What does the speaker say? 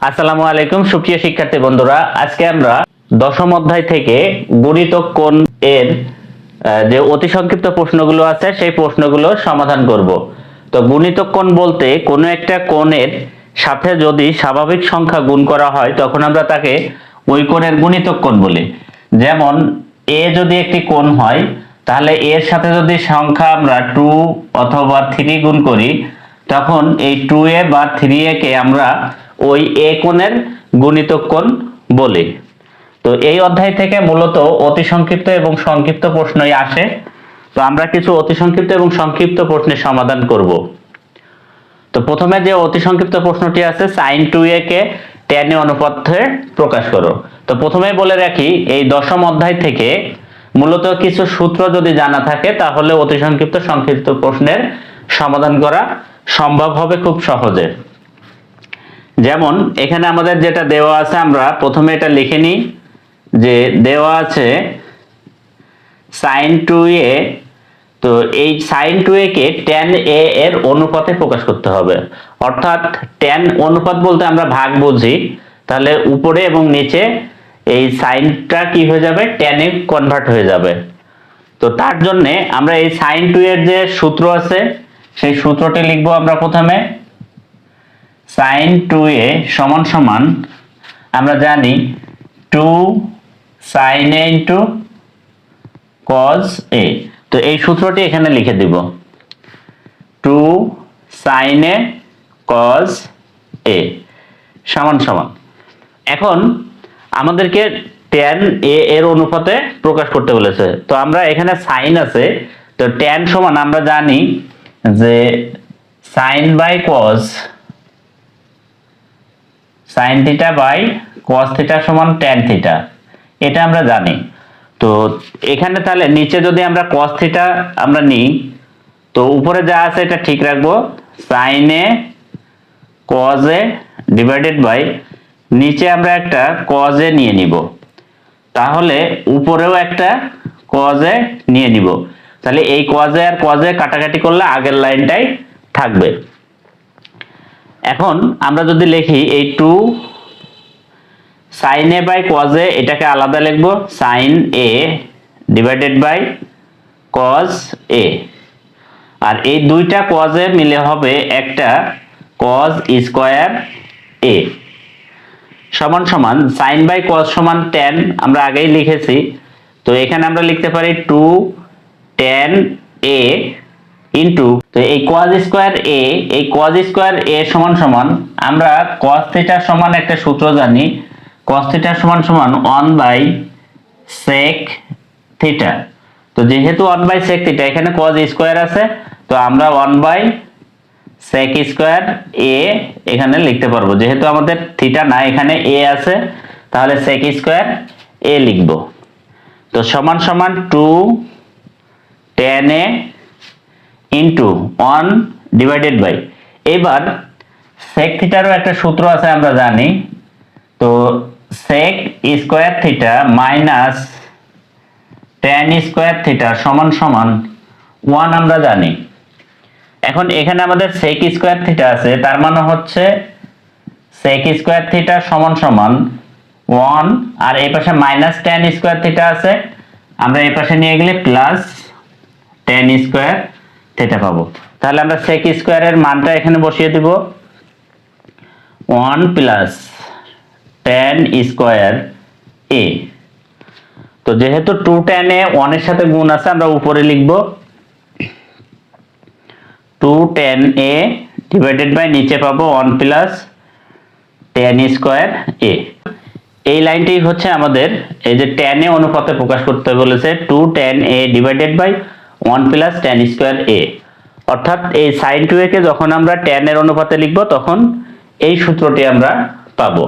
আসসালামু আলাইকুম, সুপ্রিয় শিক্ষার্থী বন্ধুরা। আজকে আমরা দশম অধ্যায় থেকে গণিত কোণ এর যে অতি সংক্ষিপ্ত প্রশ্নগুলো আছে, সেই প্রশ্নগুলো সমাধান করব। তো গুণিত কোণ বলতে কোনো একটা কোণের সাথে যদি স্বাভাবিক সংখ্যা গুণ করা হয়, তখন আমরা তাকে ওই কোণের গুণিতক কোণ বলি। যেমন, এ যদি একটি কোণ হয়, তাহলে এর সাথে যদি সংখ্যা আমরা টু অথবা থ্রি গুণ করি, তখন এই টু এ বা থ্রি এ কে আমরা ওই এ কোণের গুণিতক কোণ বলি। তো এই অধ্যায় থেকে মূলত অতি সংক্ষিপ্ত এবং সংক্ষিপ্ত প্রশ্নই আসে। তো আমরা কিছু অতি সংক্ষিপ্ত এবং সংক্ষিপ্ত প্রশ্নের সমাধান করব। তো প্রথমে যে অতি সংক্ষিপ্ত প্রশ্নটি আছে সাইন টু এ কে টেন অনুপাতে প্রকাশ করো। তো প্রথমে বলে রাখি, এই দশম অধ্যায় থেকে মূলত কিছু সূত্র যদি জানা থাকে, তাহলে অতি সংক্ষিপ্ত সংক্ষিপ্ত প্রশ্নের সমাধান করা সম্ভব হবে খুব সহজে। যেমন, এখানে আমাদের যেটা দেওয়া আছে, আমরা প্রথমে এটা লিখে নিই যে দেওয়া আছে সাইন টু এ তো এই সাইন টু কে টেন এ এর অনুপাতে প্রকাশ করতে হবে। অর্থাৎ টেন অনুপাত বলতে আমরা ভাগ বুঝি। তাহলে উপরে এবং নিচে এই সাইনটা কি হয়ে যাবে? টেনে কনভার্ট হয়ে যাবে। তো তার জন্যে আমরা এই সাইন টু এর যে সূত্র আছে, সেই সূত্রটি লিখব আমরা প্রথমে। সাইন টু এ সমান সমান, আমরা জানি two sine A into cos A তো এই সূত্রটি এখানে লিখে দিব। Two sine A cos A সমান সমান। এখন আমাদেরকে ট্যান এ এর অনুপাতে প্রকাশ করতে বলেছে। তো আমরা এখানে সাইন আছে। তো ট্যান সমান আমরা জানি যে sine by cos sine theta by cos theta সমান ট্যান থিটা এটা আমরা জানি। তো এখানে তাহলে নিচে যদি আমরা কস থিটা আমরা নিই, তো উপরে যা আছে এটা ঠিক রাখব। সাইনে কজে ডিভাইডেড বাই নিচে আমরা একটা কজে নিয়ে নিব। তাহলে উপরেও একটা কজে নিয়ে নিব। তাহলে এই কজে আর কজে কাটাকাটি করলে আগের লাইনটাই থাকবে। এখন আমরা যদি লিখি এই two sine A by cos A এটাকে আলাদা লিখব sine A divided by cos A আর এই দুইটা কজে মিলে হবে একটা কজ স্কোয়ার এ সমান সমান সাইন বাই কজ সমান টেন আমরা আগেই লিখেছি। তো এখানে আমরা লিখতে পারি টু টেন এ ইন্টু তো এই কজ স্কোয়ার এ এই কজ স্কোয়ার এ সমান সমান, আমরা কস থিটা সমান একটা সূত্র জানি। কস থিটা সমান সমান ওয়ান বাই সেক থিটা তো যেহেতু ওয়ান বাই সেক থিটা এখানে কজ স্কোয়ার আছে, তো আমরা one by sec square A এখানে লিখতে পারব। যেহেতু আমাদের থিটা না এখানে এ আছে, তাহলে সেক স্কোয়ার এ লিখব। তো সমান সমান two tan A into one divided by এবার সেক থিটারও একটা সূত্র আছে, আমরা জানি। তো sec square theta minus tan square theta সমান সমান ওয়ান আমরা জানি। এখন এখানে আমাদের সেক স্কোয়ার থিটা আছে, তার মানে হচ্ছে সেক স্কোয়ার থিটা সমান সমান ওয়ান আর এই পাশে মাইনাস টেন স্কোয়ার থিটা আছে। আমরা এই পাশে নিয়ে গেলে প্লাস টেন স্কোয়ার থিটা পাবো। তাহলে আমরা সেক স্কোয়ারের মানটা এখানে বসিয়ে দিব। One plus tan square A তো যেহেতু টু টেন এ ওয়ানের সাথে গুণ আছে, আমরা উপরে লিখব। Two tan A divided by নিচে পাবো one plus tan square A এই লাইনটি হচ্ছে আমাদের, এই যে টেন এ অনুপাতে প্রকাশ করতে বলেছে two tan A divided by one plus tan square A অর্থাৎ এই সাইন টু একে যখন আমরা টেন এর অনুপাতে লিখব, তখন এই সূত্রটি আমরা পাবো।